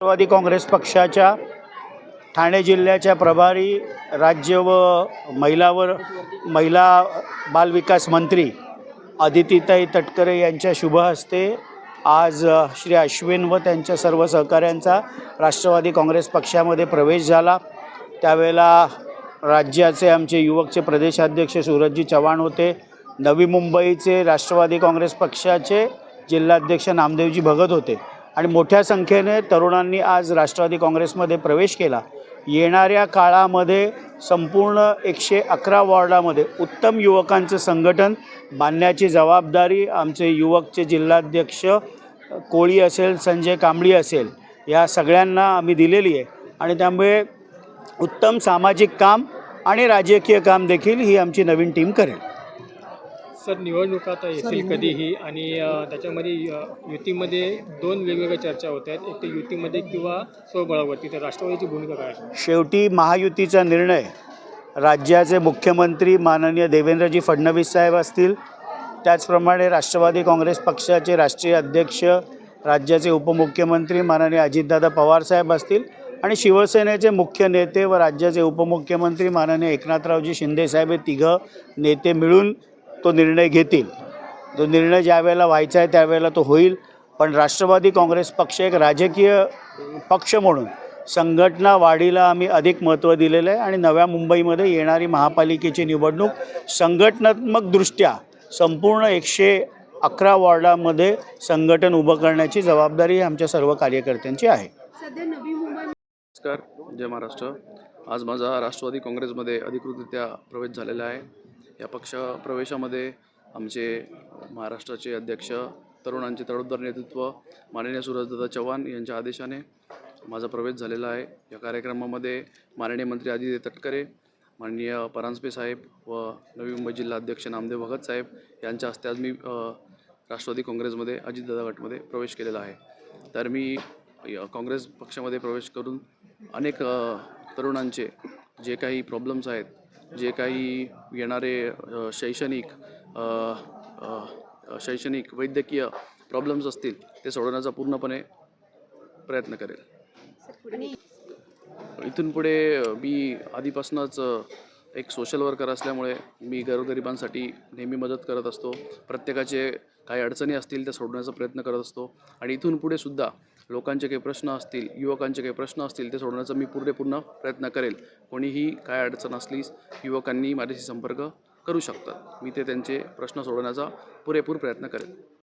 राष्ट्रवादी काँग्रेस पक्षाच्या ठाणे जिल्ह्याच्या प्रभारी राज्य व महिलावर महिला बालविकास मंत्री अदितीताई तटकरे यांच्या शुभ हस्ते आज श्री अश्विन व त्यांच्या सर्व सहकाऱ्यांचा राष्ट्रवादी काँग्रेस पक्षामध्ये प्रवेश झाला. त्यावेळेला राज्याचे आमचे युवकचे प्रदेशाध्यक्ष सूरजजी चव्हाण होते. नवी मुंबईचे राष्ट्रवादी काँग्रेस पक्षाचे जिल्हाध्यक्ष नामदेवजी भगत होते. आणि मोठ्या संख्येने तरुणांनी आज राष्ट्रवादी काँग्रेसमध्ये प्रवेश केला. येणाऱ्या काळामध्ये संपूर्ण एकशे अकरा वॉर्डामध्ये उत्तम युवकांचं संघटन बांधण्याची जबाबदारी आमचे युवकचे जिल्हाध्यक्ष कोळी असेल संजय कांबळी असेल या सगळ्यांना आम्ही दिलेली आहे. आणि त्यामुळे उत्तम सामाजिक काम आणि राजकीय काम देखील ही आमची नवीन टीम करेल. सर निवडणुका आता येतील कधीही आणि त्याच्यामध्ये युतीमध्ये दोन वेगवेगळ्या चर्चा होत आहेत. एक तर युतीमध्ये किंवा स्वबळावरती. तर राष्ट्रवादीची भूमिका काय? शेवटी महायुतीचा निर्णय. राज्याचे मुख्यमंत्री माननीय देवेंद्रजी फडणवीस साहेब असतील. त्याचप्रमाणे राष्ट्रवादी काँग्रेस पक्षाचे राष्ट्रीय अध्यक्ष राज्याचे उपमुख्यमंत्री माननीय अजितदादा पवार साहेब असतील. आणि शिवसेनेचे मुख्य नेते व राज्याचे उपमुख्यमंत्री माननीय एकनाथरावजी शिंदेसाहेब हे तिघं नेते मिळून तो निर्णय घेतील. तो निर्णय ज्या वेळेला व्हायचा आहे त्यावेळेला तो होईल. पण राष्ट्रवादी काँग्रेस पक्ष एक राजकीय पक्ष म्हणून संघटना वाढीला आम्ही अधिक महत्त्व दिलेलं आहे आणि नव्या मुंबईमध्ये येणारी महापालिकेची निवडणूक संघटनात्मकदृष्ट्या संपूर्ण एकशे अकरा वॉर्डामध्ये संघटन उभं करण्याची जबाबदारी आमच्या सर्व कार्यकर्त्यांची आहे. सध्या नवी मुंबई नमस्कार जय महाराष्ट्र. आज माझा राष्ट्रवादी काँग्रेसमध्ये अधिकृतरित्या प्रवेश झालेला आहे. या पक्ष प्रवेशामध्ये आमचे महाराष्ट्राचे अध्यक्ष तरुणांचे तडोबदार नेतृत्व माननीय सूरजदादा चव्हाण यांच्या आदेशाने माझा प्रवेश झालेला आहे. या कार्यक्रमामध्ये माननीय मंत्री आदित्य तटकरे माननीय परांजपे साहेब व नवी मुंबई जिल्हा अध्यक्ष नामदेव भगत साहेब यांच्या हस्ते आज मी राष्ट्रवादी काँग्रेसमध्ये अजितदादा गटमध्ये प्रवेश केलेला आहे. तर मी काँग्रेस पक्षामध्ये प्रवेश करून अनेक तरुणांचे जे काही प्रॉब्लेम्स आहेत जे काही येणारे शैक्षणिक शैक्षणिक वैद्यकीय प्रॉब्लेम्स असतील ते सोडवण्याचा पूर्णपणे प्रयत्न करेल. इथून पुढे मी आधीपासूनच एक सोशल वर्कर असल्यामुळे मी गरोगरिबांसाठी नेहमी मदत करत असतो. प्रत्येकाचे काही अडचणी असतील त्या सोडवण्याचा प्रयत्न करत असतो. आणि इथून पुढे सुद्धा लोकांचे काही प्रश्न असतील युवकांचे काही प्रश्न असतील ते सोडवण्याचा मी पूर्णपूर्ण प्रयत्न करेल. कोणीही काय अडचण असलीस युवकांनी माझ्याशी संपर्क करू शकतात. मी ते त्यांचे प्रश्न सोडवण्याचा पुरेपूर प्रयत्न करेल.